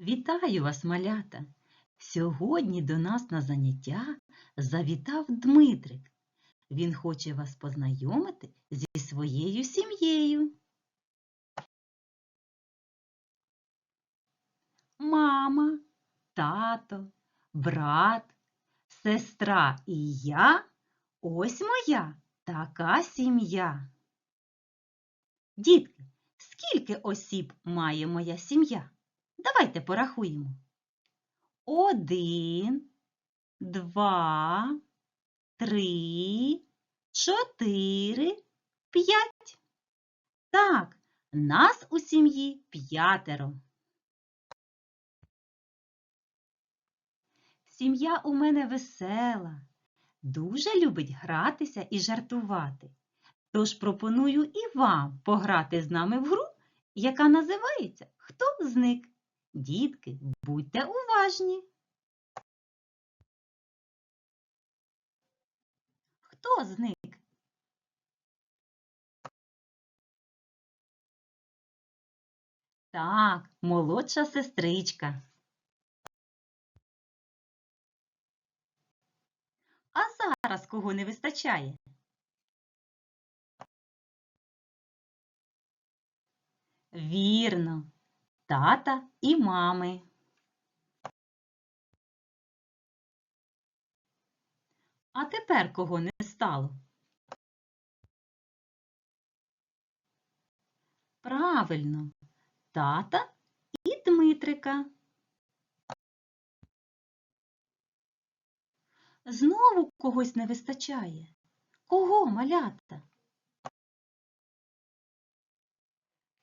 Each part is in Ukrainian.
Вітаю вас, малята! Сьогодні до нас на заняття завітав Дмитрик. Він хоче вас познайомити зі своєю сім'єю. Мама, тато, брат, сестра і я ось моя така сім'я. Дітки, скільки осіб має моя сім'я? Давайте порахуємо. Один, два, три, чотири, п'ять. Так, нас у сім'ї п'ятеро. Сім'я у мене весела, дуже любить гратися і жартувати. Тож пропоную і вам пограти з нами в гру, яка називається Хто зник? Дітки, будьте уважні. Хто зник? Так, молодша сестричка. А зараз кого не вистачає? Вірно, тата і мами. А тепер кого не стало? Правильно, тата і Дмитрика. Знову когось не вистачає. Кого, малята?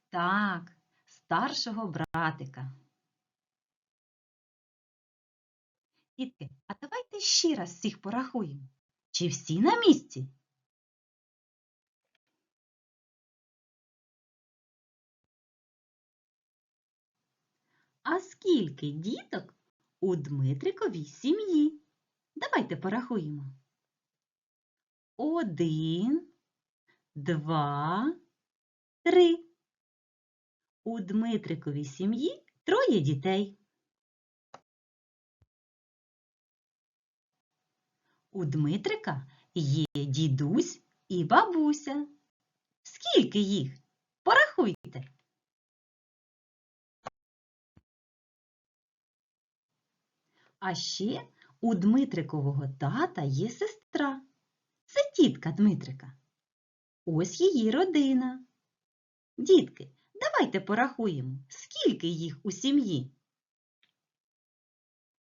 Так, старшого братика. Дітки, а давайте ще раз всіх порахуємо. Чи всі на місці? А скільки діток у Дмитриковій сім'ї? Давайте порахуємо. Один, два, три. У Дмитриковій сім'ї троє дітей. У Дмитрика є дідусь і бабуся. Скільки їх? Порахуйте. А ще у Дмитрикового тата є сестра. Це тітка Дмитрика. Ось її родина. Дітки, давайте порахуємо, скільки їх у сім'ї.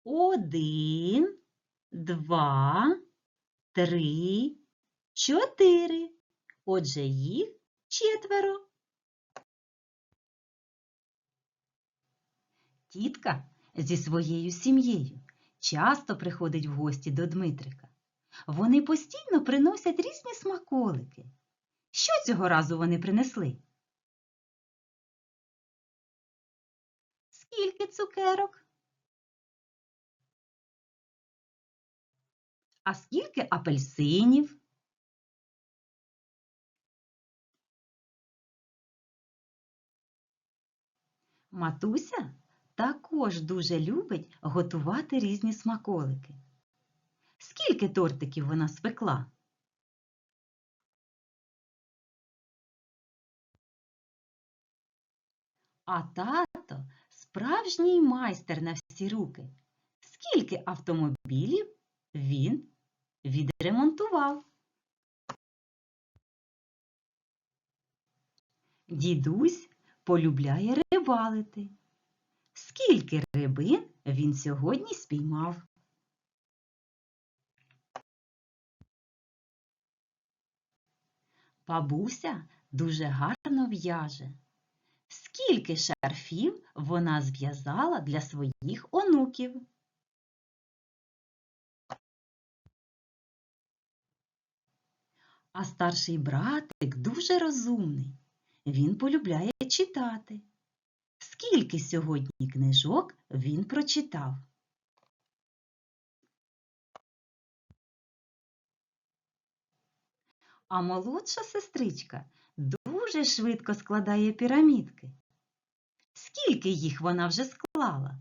Один, два, три, чотири. Отже, їх четверо. Тітка зі своєю сім'єю часто приходить в гості до Дмитрика. Вони постійно приносять різні смаколики. Що цього разу вони принесли? Скільки цукерок? А скільки апельсинів? Матуся також дуже любить готувати різні смаколики. Скільки тортиків вона спекла? А тато справжній майстер на всі руки. Скільки автомобілів він відремонтував? Дідусь полюбляє рибалити. Скільки рибин він сьогодні спіймав? Бабуся дуже гарно в'яже. Скільки шарфів вона зв'язала для своїх онуків? А старший братик дуже розумний. Він полюбляє читати. Скільки сьогодні книжок він прочитав? А молодша сестричка дуже швидко складає пірамідки. Скільки їх вона вже склала?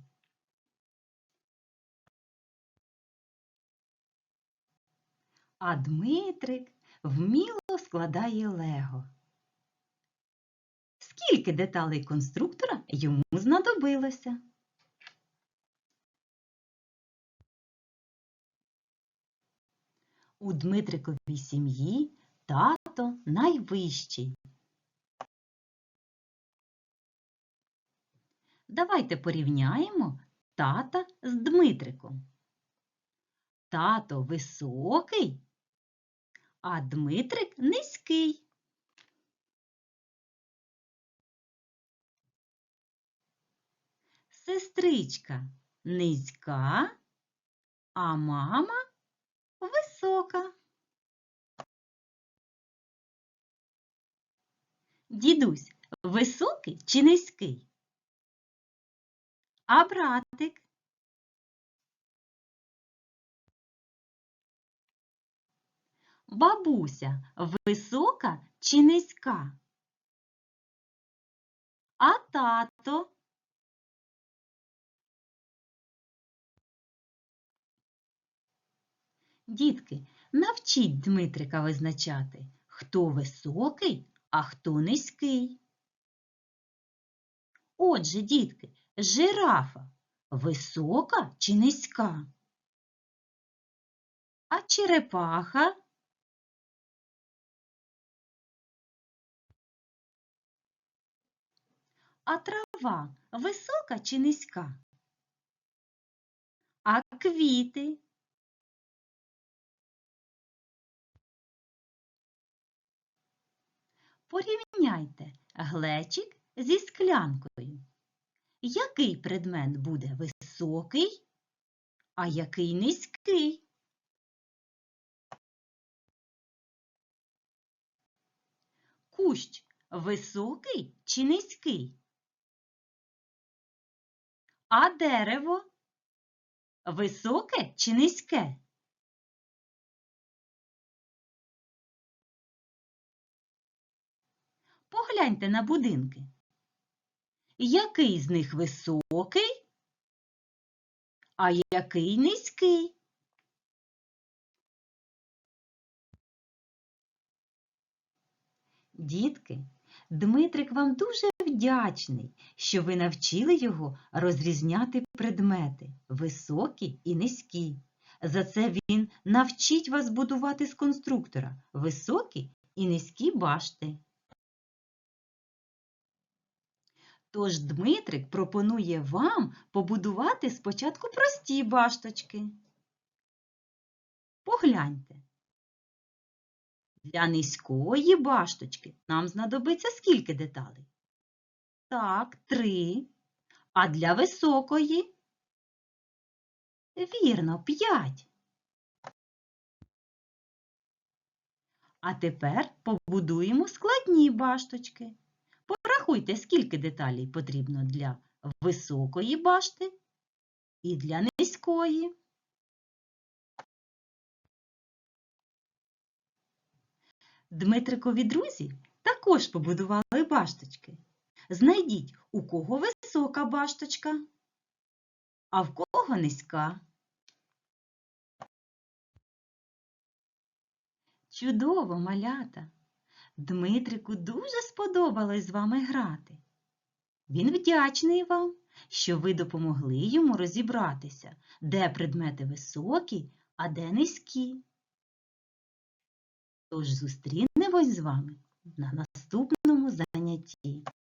А Дмитрик вміло складає лего. Скільки деталей конструктора йому знадобилося? У Дмитриковій сім'ї тато найвищий. Давайте порівняємо тата з Дмитриком. Тато високий, а Дмитрик низький. Сестричка низька, а мама висока. Дідусь високий чи низький? А братик? Бабуся висока чи низька? А тато? Дітки, навчіть Дмитрика визначати, хто високий, а хто низький. Отже, дітки, жирафа висока чи низька? А черепаха? А трава висока чи низька? А квіти? Порівняйте глечик зі склянкою. Який предмет буде високий, а який низький? Кущ високий чи низький? А дерево високе чи низьке? Погляньте на будинки. Який з них високий, а який низький? Дітки, Дмитрик вам дуже вдячний, що ви навчили його розрізняти предмети високі і низькі. За це він навчить вас будувати з конструктора високі і низькі башти. Тож Дмитрик пропонує вам побудувати спочатку прості башточки. Погляньте. Для низької башточки нам знадобиться скільки деталей? Так, три. А для високої? Вірно, п'ять. А тепер побудуємо складні башточки. Порахуйте, скільки деталей потрібно для високої башти і для низької. Дмитрикові друзі також побудували башточки. Знайдіть, у кого висока башточка, а в кого низька. Чудово, малята! Дмитрику дуже сподобалось з вами грати. Він вдячний вам, що ви допомогли йому розібратися, де предмети високі, а де низькі. Тож зустрінемось з вами на наступному занятті.